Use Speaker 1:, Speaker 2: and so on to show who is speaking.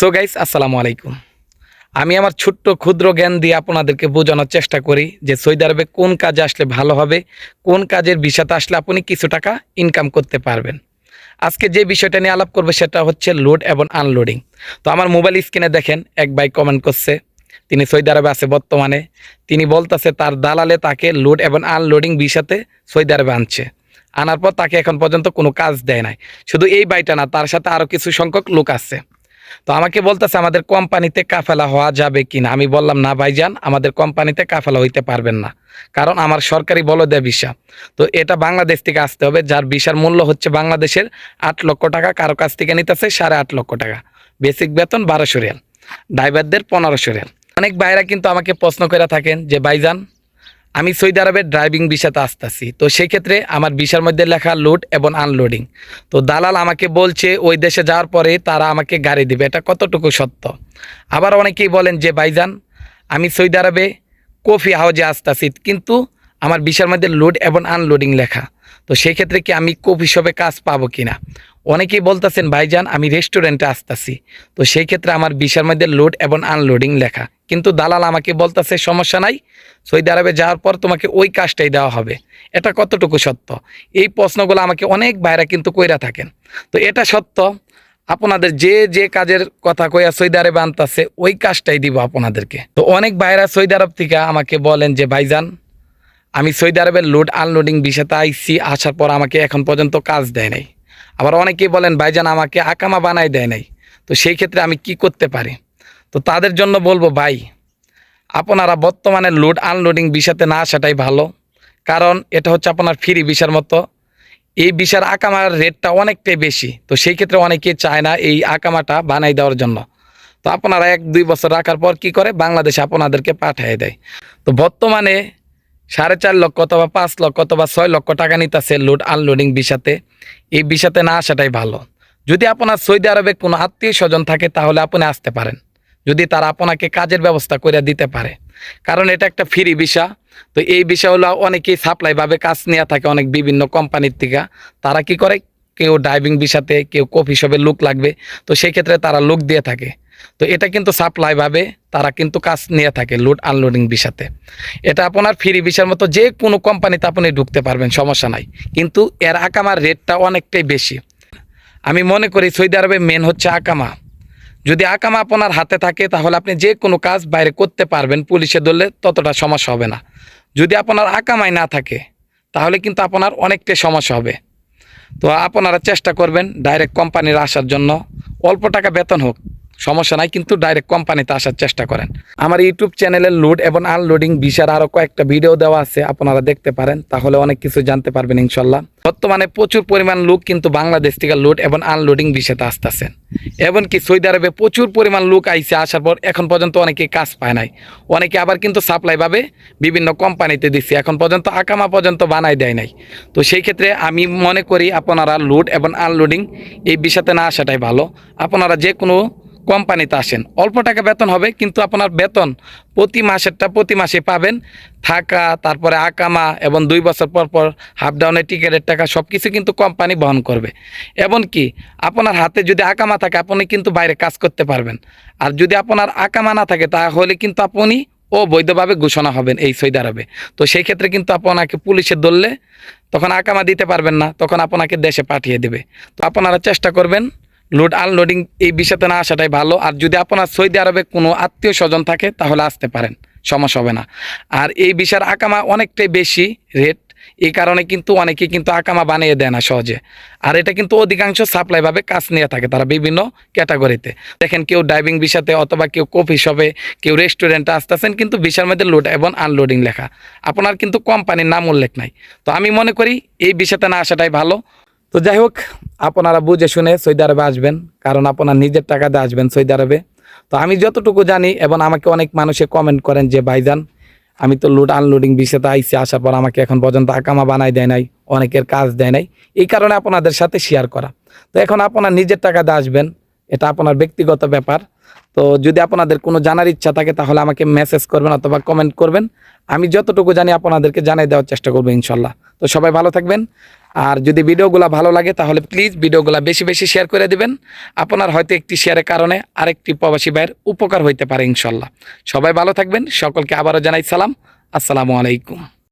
Speaker 1: So guys আসসালামু আলাইকুম। আমি আমার ছোট্ট ক্ষুদ্র জ্ঞান দিয়ে আপনাদেরকে বোঝানোর চেষ্টা করি যে সৌদি আরবে কোন কাজে আসলে ভালো হবে, কোন কাজের বিষয়তে আসলে আপনি কিছু টাকা ইনকাম করতে পারবেন। আজকে যে বিষয়টা নিয়ে আলাপ করবে সেটা হচ্ছে লোড এবং আনলোডিং তো আমার মোবাইল স্ক্রিনে দেখেন, এক ভাই কমেন্ট করছে, তিনি সৌদি আরবে আছে বর্তমানে। তিনি বলতেছে, তার দালালে তাকে লোড এবং আনলোডিং বিষয়তে সৌদি আরবে আনছে। আনার পর তাকে এখন পর্যন্ত কোনো কাজ দেয় নাই। শুধু এই বাইটা না, তার সাথে আরও কিছু সংখ্যক লোক আছে। তো আমাকে বলতেছে, আমাদের কোম্পানিতে কাফেলা হওয়া যাবে কিনা? আমি বললাম, না ভাইজান, আমাদের কোম্পানিতে কাফেলা হইতে পারবেন না, কারণ আমার সরকারি বলদে ভিসা। তো এটা বাংলাদেশ থেকে আসতে হবে, যার ভিসার মূল্য হচ্ছে বাংলাদেশের আট লক্ষ টাকা, কারও কাছ থেকে নিতেছে সাড়ে আট লক্ষ টাকা। বেসিক বেতন বারোশো রিয়াল ড্রাইভারদের পনেরোশো রিয়াল। অনেক ভাইরা কিন্তু আমাকে প্রশ্ন করে থাকেন যে, ভাইজান আমি সৌদি আরবের ড্রাইভিং ভিসাতে আসতেছি। তো সেই ক্ষেত্রে আমার ভিসার মধ্যে লেখা লোড এবং আনলোডিং। তো দালাল আমাকে বলছে, ওই দেশে যাওয়ার পরে তারা আমাকে গাড়ি দিবে। এটা কতটুকু সত্য? আবার অনেকেই বলেন যে, ভাইজান, আমি সৌদি আরবে কফি হাউজে আসতেছি, কিন্তু আমার ভিসার মধ্যে লোড এবং আনলোডিং লেখা। তো সেই ক্ষেত্রে কি আমি কফি শপে কাজ পাবো কিনা? অনেকেই বলতেছেন, ভাইজান, আমি রেস্টুরেন্টে আসতেছি। তো সেই ক্ষেত্রে আমার বিশার মধ্যে লোড এবং আনলোডিং লেখা। কিন্তু দালাল আমাকে বলতেছে, সমস্যা নাই সৌদি আরবে যাওয়ার পর তোমাকে ওই কাজটাই দেওয়া হবে। এটা কতটুকু সত্য? এই প্রশ্নগুলো আমাকে অনেক বাইরা কিন্তু কইরা থাকেন। তো এটা সত্য, আপনাদের যে যে কাজের কথা কইয়া সৌদি আরবে আনতেছে, ওই কাজটাই দিব আপনাদেরকে। তো অনেক বাইরা সৌদি আরব থেকে আমাকে বলেন যে, ভাইজান, আমি সৌদি আরবের লোড আনলোডিং বিষয়তে আইসি আসার পর আমাকে এখন পর্যন্ত কাজ দেয় নাই। আবার অনেকেই বলেন, ভাইজান, আমাকে আকামা বানাই দেয় নাই। তো সেই ক্ষেত্রে আমি কি করতে পারি? তো তাদের জন্য বলব, ভাই, আপনারা বর্তমানে লোড, আনলোডিং বিষয়তে না আসাটাই ভালো। কারণ এটা হচ্ছে আপনার ফ্রি বিষার মতো। এই বিষার আকামার রেটটা অনেকটাই বেশি। তো সেই ক্ষেত্রে অনেকে চায় না এই আকামাটা বানাই দেওয়ার জন্য। তো আপনারা এক, দুই বছর রাখার পর কি করে? বাংলাদেশে আপনাদেরকে পাঠিয়ে দেয়। তো বর্তমানে সাড়ে চার লক্ষ অথবা পাঁচ লক্ষ অথবা ছয় লক্ষ টাকা নিতেছে লোড আনলোডিং বিষাতে। এই বিষাতে না আসাটাই ভালো। যদি আপনার সৌদি আরবে কোনো আত্মীয় স্বজন থাকে, তাহলে আপনি আসতে পারেন। যদি তারা আপনাকে কাজের ব্যবস্থা করে দিতে পারে। কারণ এটা একটা ফ্রি ভিসা তো এই বিষয় হলো অনেকেই সাপ্লাইভাবে কাজ নেওয়া থাকে অনেক বিভিন্ন কোম্পানির থেকে। তারা কি করে? কেউ ড্রাইভিং ভিসাতে কেউ কফি শপে লুক লাগবে। তো সেই ক্ষেত্রে তারা লুক দিয়ে থাকে। তো এটা কিন্তু সাপ্লাইভাবে তারা কিন্তু কাজ নিয়ে থাকে লোড আনলোডিং ভিসাতে এটা আপনার ফ্রি ভিসার মতো যে কোনো কোম্পানিতে আপনি ঢুকতে পারবেন, সমস্যা নাই। কিন্তু এর আকামার রেটটা অনেকটাই বেশি। আমি মনে করি সৌদি আরবে মেন হচ্ছে আকামা। যদি আকামা আপনার হাতে থাকে, তাহলে আপনি যে কোনো কাজ বাইরে করতে পারবেন, পুলিশে ধরলে ততটা সমস্যা হবে না। যদি আপনার আকামাই না থাকে, তাহলে কিন্তু আপনার অনেকটাই সমস্যা হবে। তো আপনারা চেষ্টা করবেন ডাইরেক্ট কোম্পানির আসার জন্য। অল্প টাকা বেতন হোক সমস্যা নাই, কিন্তু ডাইরেক্ট কোম্পানিতে আসার চেষ্টা করেন। আমার ইউটিউব চ্যানেলের লোড এবং আনলোডিং ভিসার আরও কয়েকটা ভিডিও দেওয়া আছে, আপনারা দেখতে পারেন, তাহলে অনেক কিছু জানতে পারবেন ইনশাল্লাহ। বর্তমানে প্রচুর পরিমাণ লোক কিন্তু বাংলাদেশ থেকে লোড এবং আনলোডিং ভিসাতে আসতেছেন। এমনকি সৌদি আরবে প্রচুর পরিমাণ লোক আইসে আসার পর এখন পর্যন্ত অনেকে কাজ পায় নাই। অনেকে আবার কিন্তু সাপ্লাইভাবে বিভিন্ন কোম্পানিতে দিচ্ছে এখন পর্যন্ত আকামা পর্যন্ত বানাই দেয় নাই। তো সেই ক্ষেত্রে আমি মনে করি আপনারা লোড এবং আনলোডিং এই বিষয়তে না আসাটাই ভালো। আপনারা যে কোনো কোম্পানিতে আসেন। অল্প টাকা বেতন হবে, কিন্তু আপনার বেতন প্রতি মাসেরটা প্রতি মাসে পাবেন। থাকা, তারপরে আকামা এবং দুই বছর পর পর হাফ ডাউনের টিকিটের টাকা সব কিছু কিন্তু কোম্পানি বহন করবে। এমনকি আপনার হাতে যদি আকামা থাকে, আপনি কিন্তু বাইরে কাজ করতে পারবেন। আর যদি আপনার আকামা না থাকে, তাহলে কিন্তু আপনি অবৈধভাবে ঘোষণা হবেন এই সৌদি আরবে। তো সেই ক্ষেত্রে কিন্তু আপনাকে পুলিশে ধরলে তখন আকামা দিতে পারবেন না, তখন আপনাকে দেশে পাঠিয়ে দেবে। তো আপনারা চেষ্টা করবেন লোড আনলোডিং এই বিষয়তে না আসাটাই ভালো। আর যদি আপনার সৌদি আরবে কোনো আত্মীয় স্বজন থাকে, তাহলে আসতে পারেন, সমস্যা হবে না। আর এই বিষয়ের আকামা অনেকটাই বেশি রেট এই কারণে কিন্তু অনেকে কিন্তু আকামা বানিয়ে দেয় না সহজে। আর এটা কিন্তু অধিকাংশ সাপ্লাইভাবে কাজ নিয়ে থাকে তারা বিভিন্ন ক্যাটাগরিতে দেখেন কেউ ড্রাইভিং বিষাতে অথবা কেউ কফি শপে কেউ রেস্টুরেন্টে আসতেছেন, কিন্তু বিষয়ের মধ্যে লোড এবং আনলোডিং লেখা। আপনার কিন্তু কোম্পানির নাম উল্লেখ নাই। তো আমি মনে করি এই বিষয়তে না আসাটাই ভালো। তো যাই হোক আপনারা বুঝে শুনে সৌদি আরবে আসবেন, কারণ আপনার নিজের টাকাতে আসবেন সৌদি আরবে। তো আমি যতটুকু জানি এবং আমাকে অনেক মানুষে কমেন্ট করেন যে, ভাইজান, আমি তো লোড আনলোডিং বিষয়তে আইসি আসার পর আমাকে এখন পর্যন্ত আকামা বানাই দেয় নাই, অনেকের কাজ দেয় নাই। এই কারণে আপনাদের সাথে শেয়ার করা। তো এখন আপনার নিজের টাকাতে আসবেন এটা আপনার ব্যক্তিগত ব্যাপার। তো যদি আপনাদের কোনো জানার ইচ্ছা থাকে, তাহলে আমাকে মেসেজ করবেন অথবা কমেন্ট করবেন। আমি যতটুকু জানি আপনাদেরকে জানাই দেওয়ার চেষ্টা করব ইনশাল্লাহ। তো সবাই ভালো থাকবেন। আর যদি ভিডিওগুলো ভালো লাগে, তাহলে প্লিজ ভিডিওগুলো বেশি বেশি শেয়ার করে দিবেন। আপনার হয়তো একটি শেয়ারের কারণে আরেকটি প্রবাসী ভাইয়ের উপকার হইতে পারে ইনশাল্লাহ। সবাই ভালো থাকবেন। সকলকে আবারও জানাই সালাম। আসসালামু আলাইকুম।